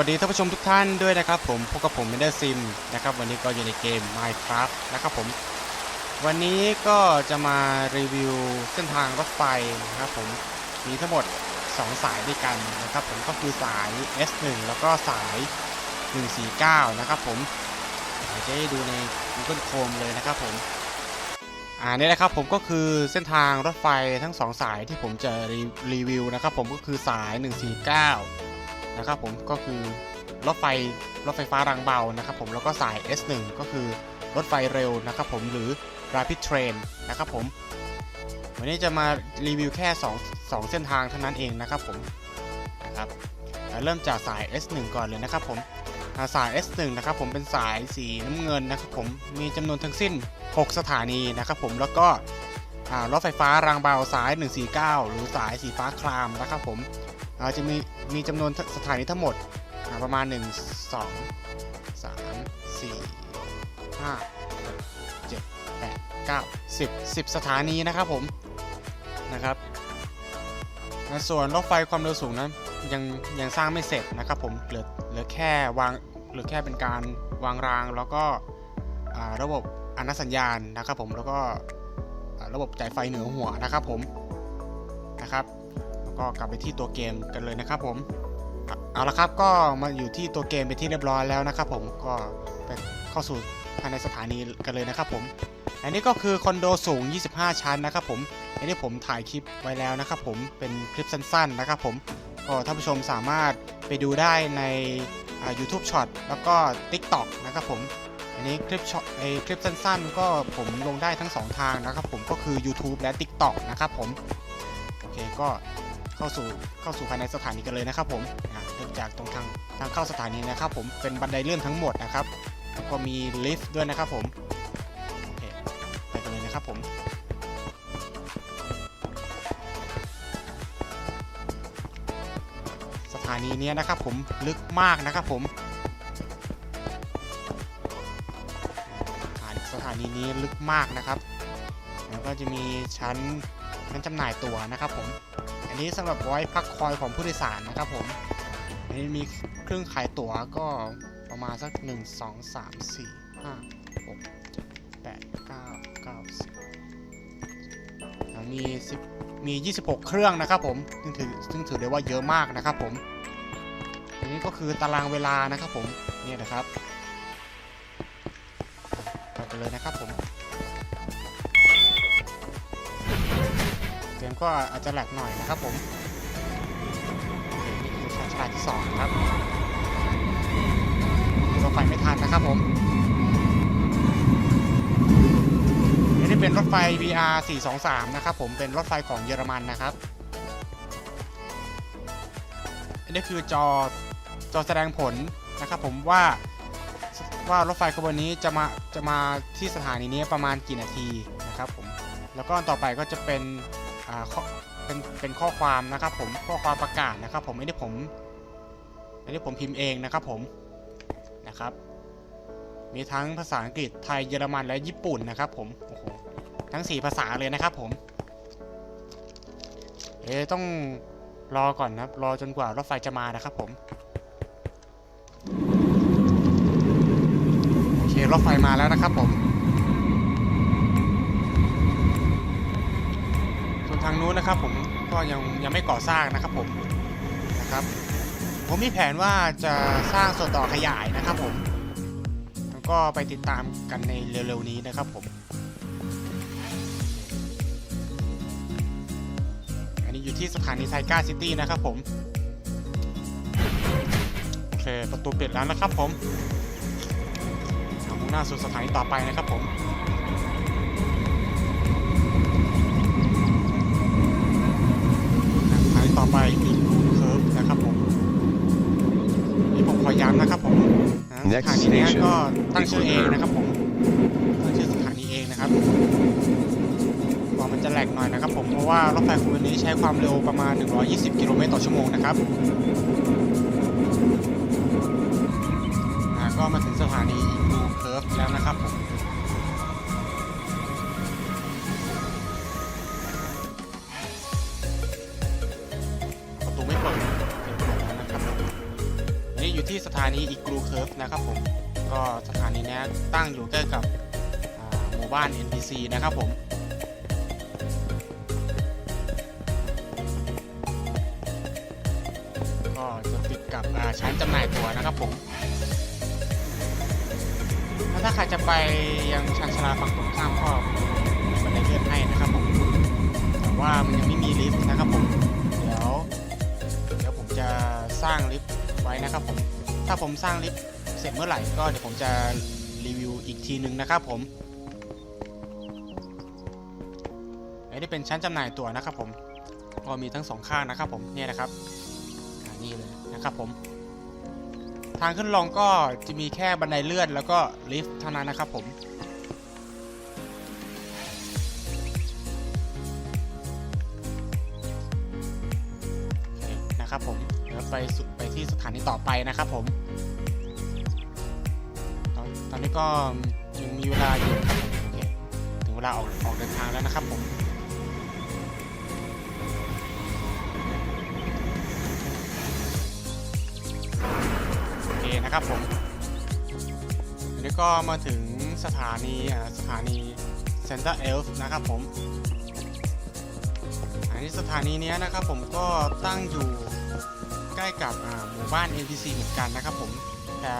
สวัสดีท่านผู้ชมทุกท่านด้วยนะครับผมพบกับผมเมเดอร์ซิมนะครับวันนี้ก็อยู่ในเกม Minecraft นะครับผมวันนี้ก็จะมารีวิวเส้นทางรถไฟนะครับผมมีทั้งหมด 2 สายด้วยกันนะครับผมก็คือสาย S1 แล้วก็สาย 149 นะครับผมเดี๋ยวจะให้ดูใน Google Chrome เลยนะครับผมอ่านี่แหละครับผมก็คือเส้นทางรถไฟทั้งสองสายที่ผมจะรีรีวิวนะครับผมก็คือสาย 149 นะครับผมก็คือรถไฟรถไฟฟ้ารางเบานะครับผมแล้วก็สาย S1 ก็คือรถไฟเร็วนะครับผมหรือ Rapid Train นะครับผมวันนี้จะมารีวิวแค่ 2 2 เส้นทางเท่านั้นเองนะครับผมนะครับเริ่มจากสาย S1 ก่อนเลยนะครับผมสาย S1 นะครับผมเป็นสายสีน้ำเงินนะครับผมมีจำนวนทั้งสิ้น 6 สถานีนะครับผมแล้วก็รถไฟฟ้ารางเบาสาย 149 หรือสายสีฟ้าครามนะครับผม จะมีมีจำนวนสถานีทั้งหมดประมาณ 1 2 3 4 5 7 8 9 10 10 สถานีนะครับผมนะครับส่วนรถไฟความเร็วสูงนั้นยังยังสร้างไม่เสร็จนะครับผมเหลือเหลือแค่วางเหลือแค่เป็นการวางรางแล้วก็ระบบอนุสัญญาณนะครับผมแล้วก็ระบบจ่ายไฟเหนือหัวนะครับผม ก็กลับไปที่ตัวเกมกันเลยนะครับผมเอาละครับก็มาอยู่ที่ตัวเกมเป็นที่เรียบร้อยแล้วนะครับผมก็ไปเข้าสู่ภายในสถานีกันเลยนะครับผมอันนี้ก็คือคอนโดสูง 25 ชั้นนะครับผมอันนี้ผมถ่ายคลิปไว้แล้วนะครับผมเป็นคลิปสั้นๆนะครับผมก็ท่านผู้ชมสามารถไปดูได้ในอ่า YouTube Short แล้วก็ TikTok นะครับผมอันนี้คลิปช็อตไอคลิปสั้นๆ ก็ผมลงได้ทั้งสองทางนะครับผมก็คือ YouTube และ TikTok นะครับผมโอเคก็ เข้าสู่เข้าสู่ภายในสถานีกันเลยนะครับผมเริ่มจากตรงทางทางเข้าสถานีนะครับผมเป็นบันไดเลื่อนทั้งหมดนะครับแล้วก็มีลิฟต์ด้วยนะครับผมโอเคไปกันเลยนะครับผมสถานีเนี้ยนะครับผมลึกมากนะครับผมสถานสถานีนี้ลึกมากนะครับ แล้วก็จะมีชั้นชั้นจำหน่ายตั๋วนะครับผม อันนี้สำหรับไว้พักคอยของผู้โดยสารนะครับผมอันนี้มีเครื่องขายตั๋วก็ประมาณสัก 1 2 3 4 5 6 8 9 9 10แล้วมี10มี 26 เครื่องนะครับผมซึ่งถือซึ่งถือได้ว่าเยอะมากนะครับผมอันนี้ก็คือตารางเวลานะครับผมเนี่ยนะครับไปกันเลยนะครับผม เกมก็อาจจะแหลกหน่อยนะครับผมนี่คือชั้นชาที่สองครับรถไฟไม่ทันนะครับผมอันนี้เป็นรถไฟ VR 423 นะครับผมเป็นรถไฟของเยอรมันนะครับอันนี้คือจอจอแสดงผลนะครับผมว่าว่ารถไฟขบวนนี้จะมาจะมาที่สถานีนี้ประมาณกี่นาทีนะครับผมแล้วก็ต่อไปก็จะเป็น เป็นเป็นข้อความนะครับผมข้อความประกาศนะครับ ผมไม่ได้ผมไม่ได้ผมพิมพ์เองนะครับผมนะครับ มีทั้งภาษาอังกฤษไทยเยอรมันและญี่ปุ่นนะครับ ผมโอ้โหทั้ง 4 ภาษาเลยนะครับผมเอ๊ต้องรอก่อนนะครับ รอจนกว่ารถไฟจะมานะครับผมโอเครถไฟมาแล้วนะครับผม ทางนู้นนะครับ ผมก็ยังยังไม่ก่อสร้างนะครับผมนะครับ ผมมีแผนว่าจะสร้างส่วนต่อขยายนะครับผมแล้วก็ไปติดตามกันในเร็วๆนี้นะครับผม อันนี้อยู่ที่สถานีไทก้าซิตี้นะครับผมโอเคประตูปิดแล้วนะครับผมเอามุ่งหน้าสู่สถานีต่อไปนะครับผม ไปคือเคิร์ฟนะครับผมนี่ผมขอย้ำนะครับผมนะ Next สถานีเนี้ย station ก็ตั้งชื่อเองนะครับผมตั้งชื่อสถานีเองนะครับกว่ามันจะแหลกหน่อยนะครับผมเพราะว่ารถไฟขบวนนี้ใช้ความเร็วประมาณ 120 กิโลเมตรต่อชั่วโมงนะครับอ่าก็มาถึงสถานีดูเคิร์ฟแล้วนะครับผม เคิร์ฟนะครับผมก็สถานีนี้ตั้งอยู่ใกล้กับหมู่บ้าน NPC นะครับผมก็จะติดกับชั้นจำหน่ายตั๋วนะครับผมแล้วถ้าใครจะไปยังชานชาลาฝั่งตรงข้ามก็มันไดเลื่อนให้นะครับผมแต่ว่ามันยังไม่มีลิฟต์นะครับผมเดี๋ยวเดี๋ยวผมจะสร้างลิฟต์ไว้นะครับผม ถ้าผมสร้างลิฟต์เสร็จเมื่อไหร่ก็เดี๋ยวผมจะรีวิวอีกทีหนึ่งนะครับผมอันนี้เป็นชั้นจำหน่ายตั๋วนะครับผมก็มีทั้งสองข้างนะครับผมเนี่ยนะครับนี่เลยนะครับผม ทางขึ้นลงก็จะมีแค่บันไดเลื่อนแล้วก็ลิฟต์เท่านั้นนะครับผม นะครับผมเดี๋ยวไปสุไปที่สถานีต่อไปนะครับผม ตอนตอนนี้ก็ยังมีเวลาอยู่ครับผมโอเคถึงเวลาออกออกเดินทางแล้วนะครับผมโอเคนะครับผมอันนี้ก็มาถึงสถานีสถานีเซนเตอร์เอลฟ์นะครับผมอันนี้สถานีนี้นะครับผมก็ตั้งอยู่ ใกล้กับหมู่บ้าน NPC เหมือนกันนะครับผม แต่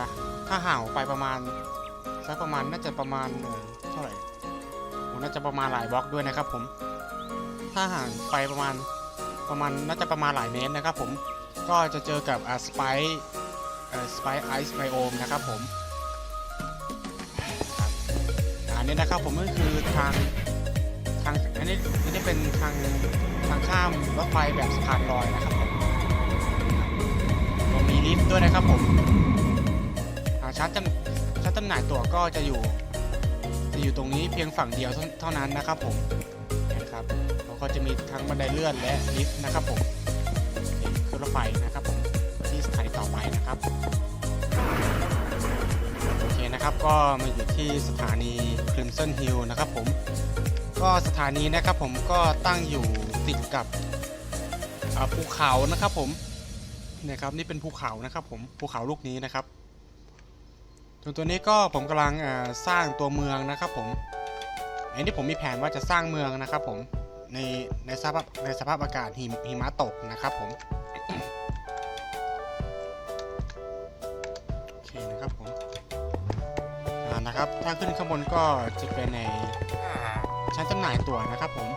ถ้าห่างออกไปประมาณสักประมาณน่าจะประมาณเท่าไหร่โอน่าจะประมาณหลายบล็อกด้วยนะครับผม ถ้าห่างไปประมาณประมาณน่าจะประมาณหลายเมตรนะครับผม ก็จะเจอกับสไปสไปไอซ์ไบโอมนะครับผมอันนี้นะครับผมก็คือทางทางอันนี้อันนี้เป็นทางทางข้ามรถไฟแบบสะพานลอยนะครับ มีลิฟต์ด้วยนะครับผมอ่าชั้นจำชั้นจำหน่ายตั๋วก็จะอยู่ จะอยู่ตรงนี้เพียงฝั่งเดียวเท่านั้นนะครับผมนะครับแล้วก็จะมีทั้งบันไดเลื่อนและลิฟต์นะครับผมเคขึ้นรถไฟนะครับผมที่สถานีต่อไปนะครับโอเคนะครับก็มาอยู่ที่สถานี Crimson Hill นะครับผมก็สถานีนะครับผมก็ตั้งอยู่ติดกับภูเขานะครับผม นี่ยครับนี่เป็นภูเขานะครับผมภูเขาลูกนี้นะครับส่วนตัวนี้ก็ผมกำลังอ่าสร้างตัวเมืองนะครับผมอันนี้ผมมีแผนว่าจะสร้างเมืองนะครับผมในในสภาพในสภาพอากาศหิมหิมะตกนะครับผมโอเคนะครับผมอ่านะครับถ้าขึ้นข้างบนก็จะเป็นในชั้นจำหน่ายตั๋วนะครับผม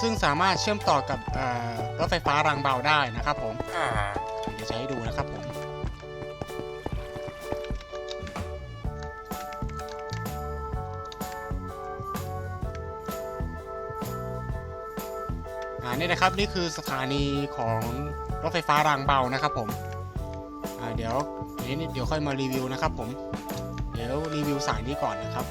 ซึ่งสามารถเชื่อมต่อกับเอ่อรถไฟฟ้ารางเบาได้นะครับผมเดี๋ ยวจะให้ดูนะครับผมอ่านี่นะครับนี่คือสถานีของรถไฟฟ้ารางเบานะครับผมอ่าเดี๋ยวเดี๋ยวนี้เดี๋ยวค่อยมารีวิวนะครับผม เดี๋ยวรีวิวสายนี้ก่อนนะครับ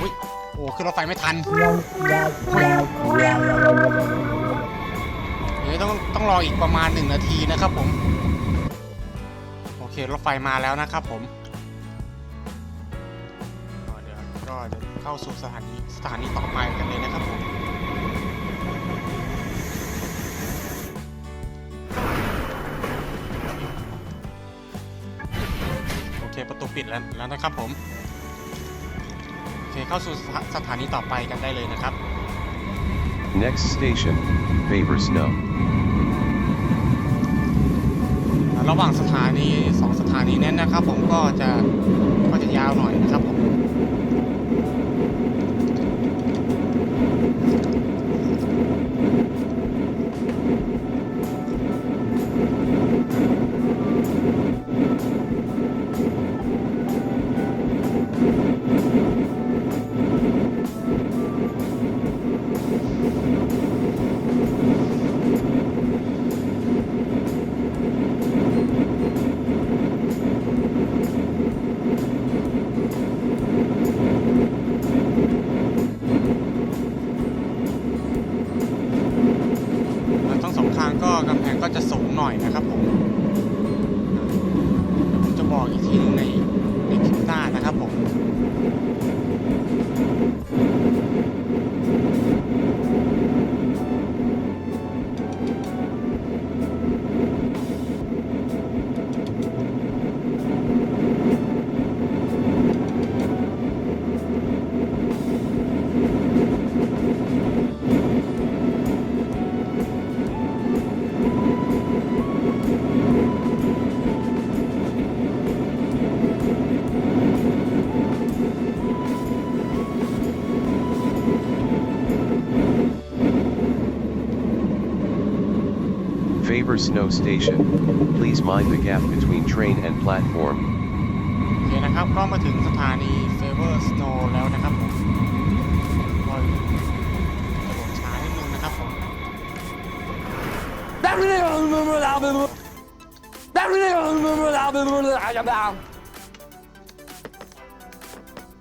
อุ้ยโอ้ขึ้นรถไฟไม่ทัน รออีกประมาณ 1 นาทีนะครับผม โอเครถไฟมาแล้วนะครับผมเดี๋ยวก็เดี๋ยวเข้าสู่สถานีสถานีต่อไปกันเลยนะครับผมโอเคประตูปิดแล้วแล้วนะครับผมโอเคเข้าสู่สถาสถานีต่อไปกันได้เลยนะครับ Next station, Faber Snow. ระหว่างสถานีสองสถานีนั้นนะครับ ผมก็จะก็จะยาวหน่อยนะครับผม Favor Snow Station. Please mind the gap between train and platform. โอเคนะครับ ก็มาถึงสถานี Favor Snow แล้วนะครับผมก็กระโดดช้านิดนึงนะครับผม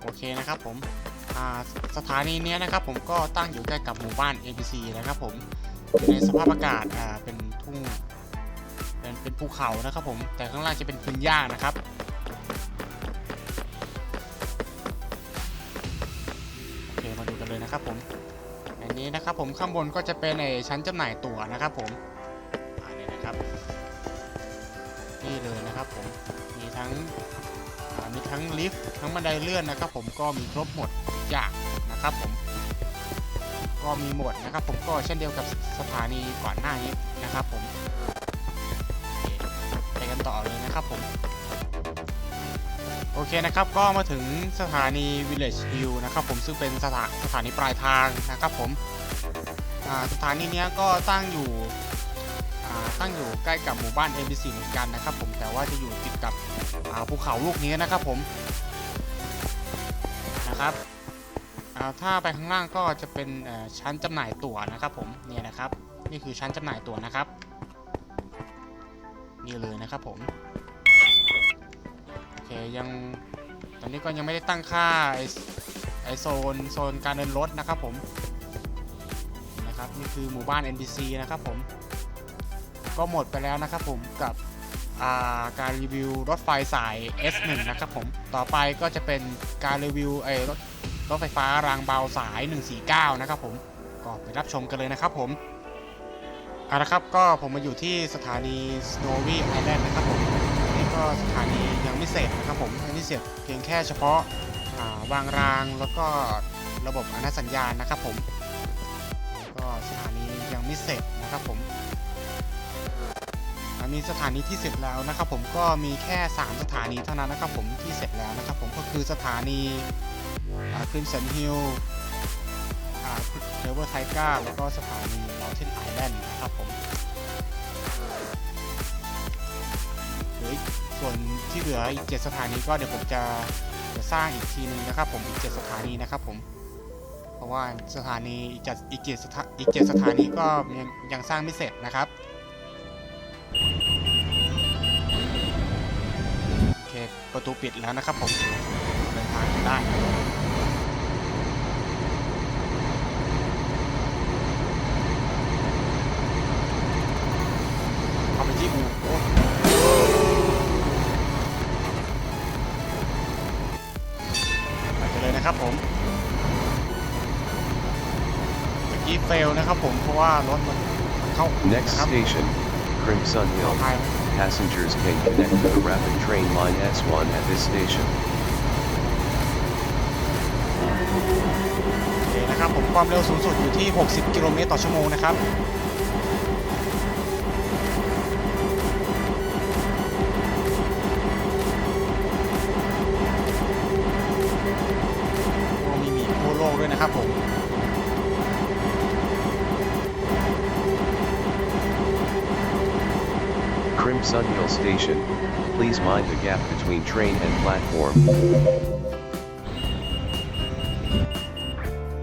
โอเคนะครับผม อ่า สถานีเนี้ยนะครับผมก็ตั้งอยู่ใกล้กับหมู่บ้าน ABC นะครับผม ในสภาพอากาศอ่าเป็นทุ่งเป็นเป็นภูเขานะครับผม แต่ข้างล่างจะเป็นพื้นหญ้านะครับโอเคมาดูกันเลยนะครับผมอันนี้นะครับผมข้างบนก็จะเป็นไอชั้นจำหน่ายตั๋วนะครับผมอันนี้นะครับนี่เลยนะครับผมมีทั้งมีทั้งลิฟต์ทั้งบันไดเลื่อนนะครับ ผมก็มีครบหมดอย่างนะครับผม ก็มีหมดนะครับ ผมก็เช่นเดียวกับสถานีก่อนหน้านี้นะครับผมไปกันต่อเลยนะครับผม โอเคนะครับก็มาถึงสถานี Village Hill นะครับผมซึ่งเป็นสถาสถานีปลายทางนะครับผมสถานีนี้ก็ตั้งอยู่ตั้งอยู่ใกล้กับหมู่บ้าน ABC เหมือนกันนะครับผมแต่ว่าจะอยู่ติดกับภูเขาลูกนี้นะครับผมนะครับ ถ้าไปข้างล่างก็จะเป็นชั้นจำหน่ายตั๋วนะครับผมเนี่ยนะครับนี่คือชั้นจำหน่ายตั๋วนะครับนี่เลยนะครับผมโอเคยังตอนนี้ก็ยังไม่ได้ตั้งค่าไอไอโซนโซนการเดินรถนะครับผมนะครับนี่คือหมู่บ้าน NPC นะครับผมก็หมดไปแล้วนะครับผมกับาการรีวิวรถไฟสาย S1 นะครับผมต่อไปก็จะเป็นการรีวิวไอรถ รถไฟฟ้ารางเบาสาย 149 นะครับผมก็ไปรับชมกันเลยนะครับผมเอาละครับก็ผมมาอยู่ที่สถานี Snowy Island นะครับผมนี่ก็สถานียังไม่เสร็จนะครับผมยังไม่เสร็จเพียงแค่เฉพาะาวางรางแล้วก็ระบบอนุสัญญาณนะครับผมก็สถานียังไม่เสร็จนะครับผมมีสถานีที่เสร็จแล้วนะครับผมก็มีแค่ 3 สถานีเท่านั้นนะครับผมที่เสร็จแล้วนะครับผมก็คือสถานี คริมสันฮิลเทเวอร์ไทก้าแล้วก็สถานีลอเทนไอแลนด์นะครับผมเหลือส่วนที่เหลืออีก 7 สถานีก็เดี๋ยวผมจะจะสร้างอีกทีนึงนะครับผมอีก 7 สถานีนะครับผม เพราะว่าสถานีอีกจ็ดอีกเจ็ดสถาอีกเจ็ดสถานีก็ยังยังสร้างไม่เสร็จนะครับโอเคประตูปิดแล้วนะครับผมเดินทางได้ ว่ารถมันมันเข้าอู่ Next นะครับ station, Crimson ขอ Hill. อภัย Passengers can connect to the rapid train line S1 at this station. โอเคนะครับผมความเร็วสูงสุดอยู่ที่ 60 กิโลเมตรต่อชั่วโมงนะครับ Station. Please mind the gap between train and platform.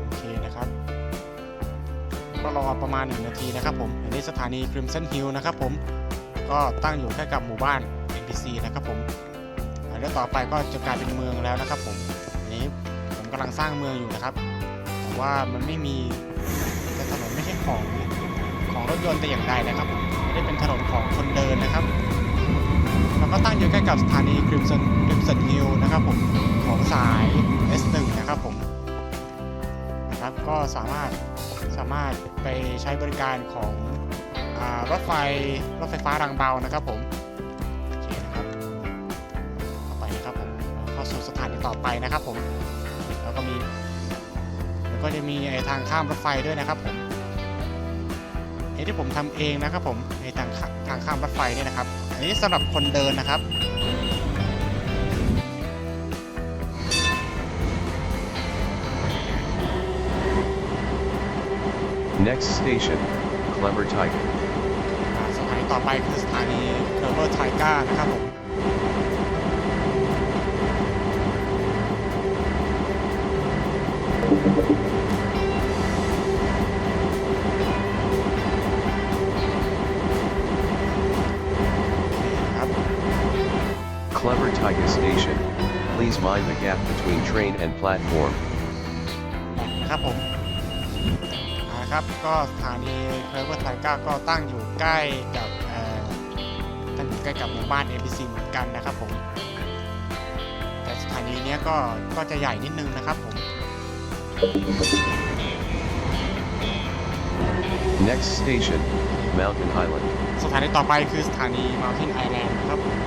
โอเคนะครับ ก็รอประมาณ 1 นาทีนะครับผม อันนี้สถานี Crimson Hill นะครับผม ก็ตั้งอยู่ใกล้กับหมู่บ้าน NPC นะครับผมอ่าแล้วต่อไปก็จะกลายเป็นเมืองแล้วนะครับผมอันนี้ผมกำลังสร้างเมืองอยู่นะครับ แต่ว่ามันไม่มีถนนไม่ใช่ของของรถยนต์แต่อย่างใดนะครับผมไม่ได้เป็นถนนของคนเดินนะครับ แล้วก็ตั้งอยู่ใกล้กับสถานี Crimson Crimson Hill นะครับผมของสาย S1 นะครับผมนะครับก็สามารถสามารถไปใช้บริการของอรถไฟรถไฟฟ้ารางเบานะครับผมโอเคนะครับต่อไปนะครับผมเข้าสู่สถานีต่อไปนะครับผมแล้วก็มีแล้วก็จะมีไอทางข้ามรถไฟด้วยนะครับผมไอที่ผมทำเองนะครับผมในทางข้าทางข้ามรถไฟเนี่ยนะครับ นนี้สำหรับคนเดินนะครับ Next station, Clever Tiger. อ่าสถานีต่อไปคือสถานีเคอร์เบอร์ไทก้านะครับผม mind the gap between train and platform. นะครับผมอ่าครับก็สถานีเคอร์เบอร์ไทก้าก็ตั้งอยู่ใกล้กับเอ่อตั้งอยู่ใกล้กับหมู่บ้าน NPC เหมือนกันนะครับผม แต่สถานีเนี้ยก็ก็จะใหญ่นิดนึงนะครับผม Next station, Mountain Island. สถานีต่อไปคือสถานี Mountain Island นะครับ Mountain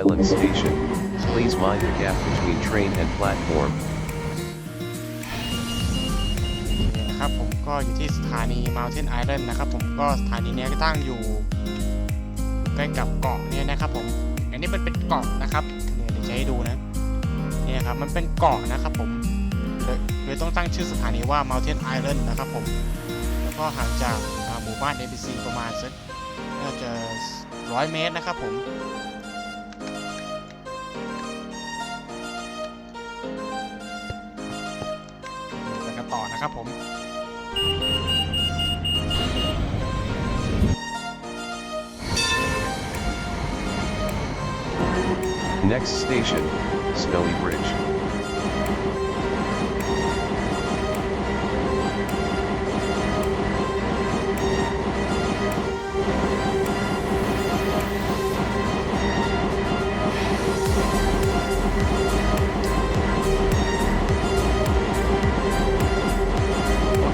Island Station. Please mind the gap between train and platform. ครับผมก็อยู่ที่สถานี Mountain Island นะครับผมก็สถานีนี้ก็ตั้งอยู่ใกล้กับเกาะเนี่ยนะครับผมอันนี้มันเป็นเกาะนะครับเนี่ยเดี๋ยวจะให้ดูนะเนี่ยครับมันเป็นเกาะนะครับผมเลยต้องตั้งชื่อสถานีว่า Mountain Island นะครับผมแล้วก็ห่างจากหมู่บ้าน NPC ประมาณสักน่าจะร้อยเมตรนะครับผม นต่อนะครับผม Next station, Snowy Bridge.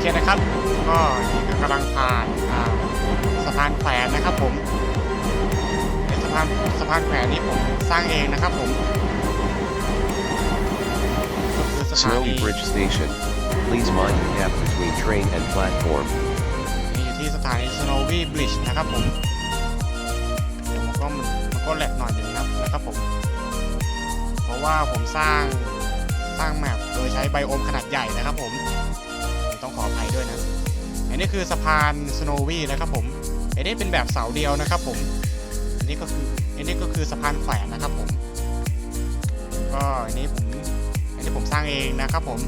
เคนะครับ ก็นี่ก็กำลังผ่านอ่าสะพานแขวนนะครับผมในสะพานสะพานแขวนนี้ผมสร้างเองนะครับผมก็คือสถานี Snowy Bridge Station. Please mind the gap between train and platform. นี่อยู่ที่สถานี Snowy Bridge นะครับผมเดี๋ยวมันก็มันมันก็แหลกหน่อยหนึ่งนะครับนะครับผม เพราะว่าผมสร้างสร้างแมปโดยใช้ไบโอมขนาดใหญ่นะครับผม ต้องขออภัยด้วยนะ อันนี้คือสะพานสโนวี่นะครับผม อันนี้เป็นแบบเสาเดียวนะครับผม อันนี้ก็คือ อันนี้ก็คือสะพานแขวนนะครับผม ก็อันนี้ผม อันนี้ผมสร้างเองนะครับผม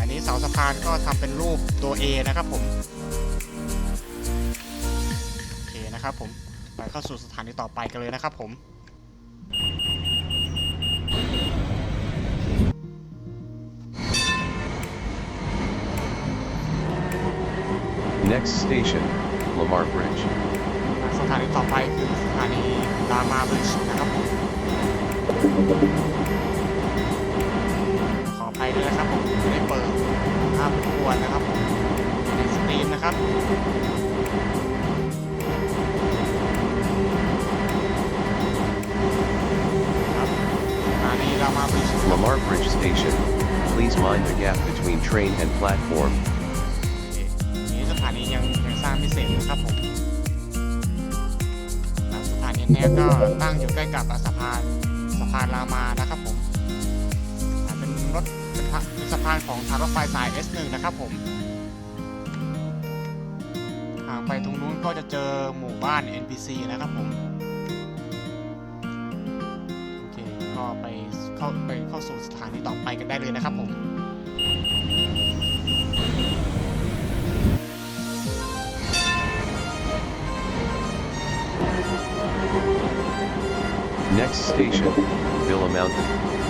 อันนี้เสาสะพานก็ทำเป็นรูปตัว A นะครับผม โอเคนะครับผม ไปเข้าสู่สถานีต่อไปกันเลยนะครับผม Next station, Lamar Bridge. สถานีต่อไปคือสถานีลามาบริดจ์นะครับผมขออภัยด้วยนะครับผมไม่ได้เปิดภาพรบกวนนะครับผมในสตรีมนะครับครับสถานีลามาบริดจ์ครับ Lamar Bridge Station. Please mind the gap between train and platform. เนี้ยก็ตั้งอยู่ใกล้กับสะพานสะพานรามานะครับผมเป็นรถเป็นทะเป็นสะพานของทางรถไฟสาย S1 นะครับผมห่างไปตรงนู้นก็จะเจอหมู่บ้าน NPC นะครับผมโอเคก็ไปเข้าไปเข้าสู่สถานีต่อไปกันได้เลยนะครับผม Next station, Villa Mountain.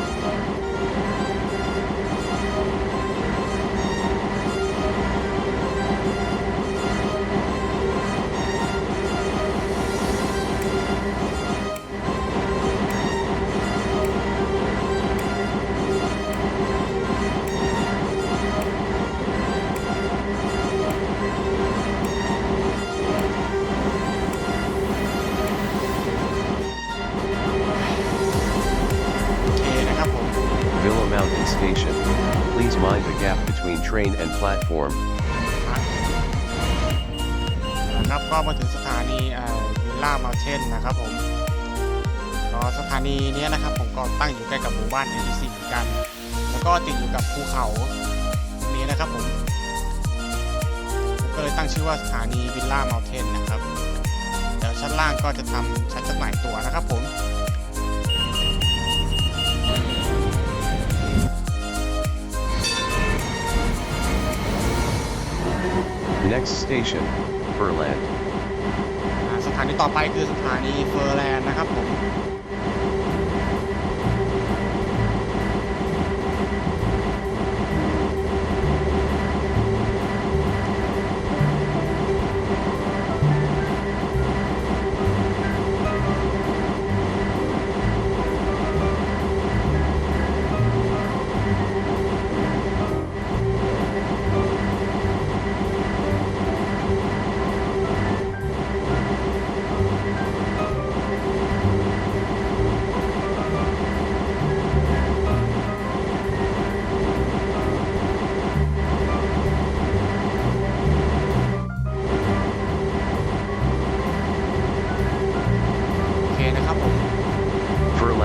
Platform. นะครับก็มาเอ่อวิล่ามาเทนนะครับผมสถานีนี้นะครับผมก็ตั้งอยู่ใกล้กับหมู่บ้าน NPC เหมือนกัน แล้วก็ติดอยู่กับภูเขาตรงนี้นะครับผมก็เลยตั้งชื่อว่าสถานีวิลล่าเมาเทนนะครับ เดี๋ยวชั้นล่างก็จะทำชั้นจำหน่ายตั๋วนะครับผม Next station, Furland. สถานีต่อไปคือสถานีเฟอร์แลนด์นะครับผม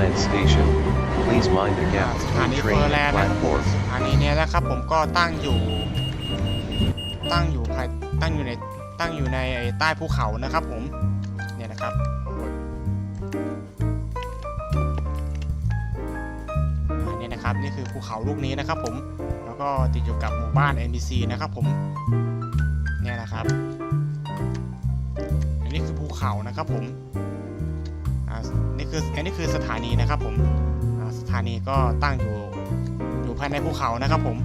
Furland Station. Please mind the อ่า gap สถานี between เฟ train อร์แลน and ด์นะครับผม platform. สถานีเนี้ยนะครับผมก็ตั้งอยู่ ตั้งอยู่ภายตั้งอยู่ในตั้งอยู่ในไอ้ใต้ภูเขานะครับผมเนี่ยนะครับอันนี้นะครับนี่คือภูเขาลูกนี้นะครับผมแล้วก็ติดอยู่กับหมู่บ้าน NPC นะครับผมเนี่ยนะครับ อันนี้คือภูเขานะครับผมอ่านี่ คืออันนี้คือสถานีนะครับผมอ่าสถานีก็ตั้งอยู่อยู่ภายในภูเขานะครับผม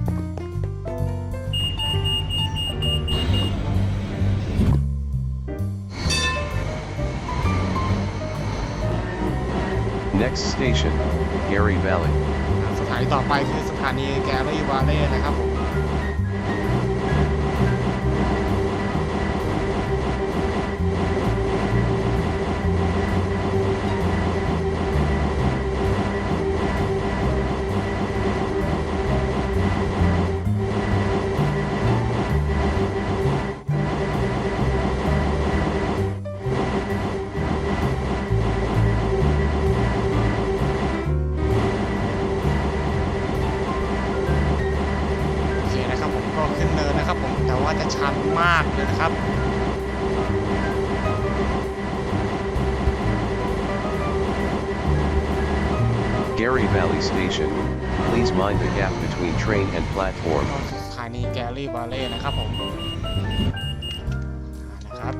Next station, Gary Valley. อ่าสถานีต่อไปคือสถานีแกลลี่วาเล่นะครับผม mind the gap between train and platform. สถานีแกลลี่วาเล่นะครับผมนะครับ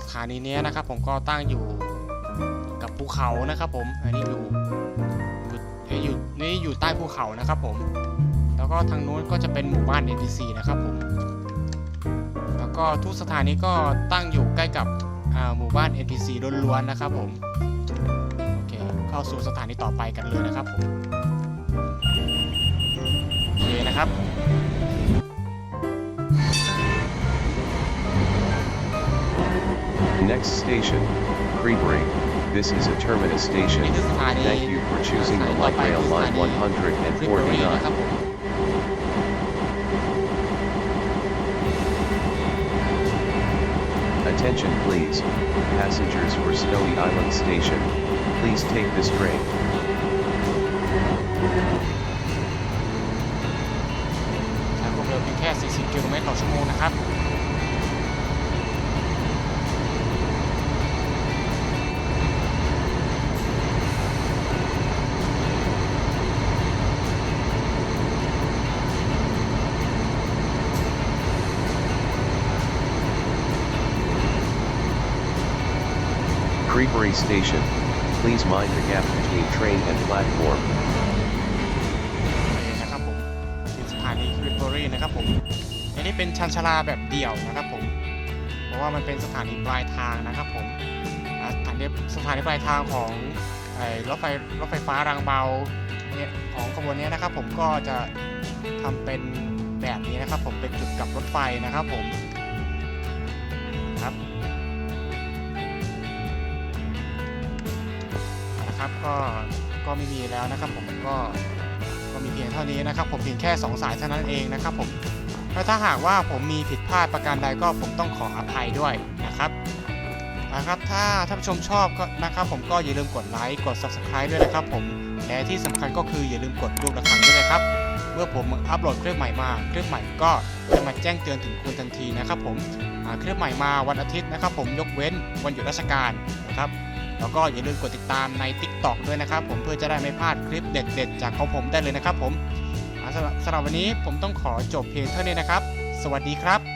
สถานีเนี้ยนะครับผมก็ตั้งอยู่กับภูเขานะครับผมอันนี้อยู่อยู่อยู่นี่อยู่ใต้ภูเขานะครับผม แล้วก็ทางนู้นก็จะเป็นหมู่บ้าน NPC นะครับผม แล้วก็ทุกสถานีก็ตั้งอยู่ใกล้กับหมู่บ้าน NPC ล้วนๆนะครับผม โอเค เข้าสู่สถานีต่อไปกันเลยนะครับผม นะครับ Next station, Creebury. This is a terminus นี่ station. คือสถานี Thank you for choosing สถา the นีต่อ light ไป rail คือสถา line นี Ripley นะครั 149. บผม Attention please. Passengers for Snowy Island Station. Please take this train. 40 กิโลเมตรต่อชั่วโมงนะครับ Creebury Station. Please mind the gap between train and platform. ีนะครับผม อันนี้เป็นชันชลาแบบเดี่ยวนะครับผม เพราะว่ามันเป็นสถานีปลายทางนะครับผมสถานีสถานีปลายทางของรถไฟรถไฟฟ้ารางเบาเนี่ยของขบวนนี้นะครับผมก็จะทำเป็นแบบนี้นะครับ ผมเป็นจุดกับรถไฟนะครับผมครับนะครับก็ก็ไม่มีแล้วนะครับผมก็ ก็มีเพียงเท่านี้นะครับ ผมเพียงแค่สองสายเท่านั้นเองนะครับผมแล้วถ้าหากว่าผมมีผิดพลาดประการใดก็ผมต้องขออภัยด้วยนะครับนะครับถ้าท่านผู้ชมชอบก็นะครับผมก็อย่าลืมกดไลค์กด Subscribe ด้วยนะครับผมและที่สำคัญก็คืออย่าลืมกดรูประฆังด้วยนะครับ เมื่อผมอัปโหลดคลิปใหม่มาคลิปใหม่ก็จะมาแจ้งเตือนถึงคุณทันทีนะครับผมคลิปใหม่มาวันอาทิตย์นะครับ ผมยกเว้นวันหยุดราชการนะครับ แล้วก็อย่าลืมกดติดตามใน TikTok ด้วยนะครับ ผมเพื่อจะได้ไม่พลาดคลิปเด็ด ๆ จากของผมได้เลยนะครับผมสำหรับสำหรับวันนี้ผมต้องขอจบเพียงเท่านี้นะครับ สวัสดีครับ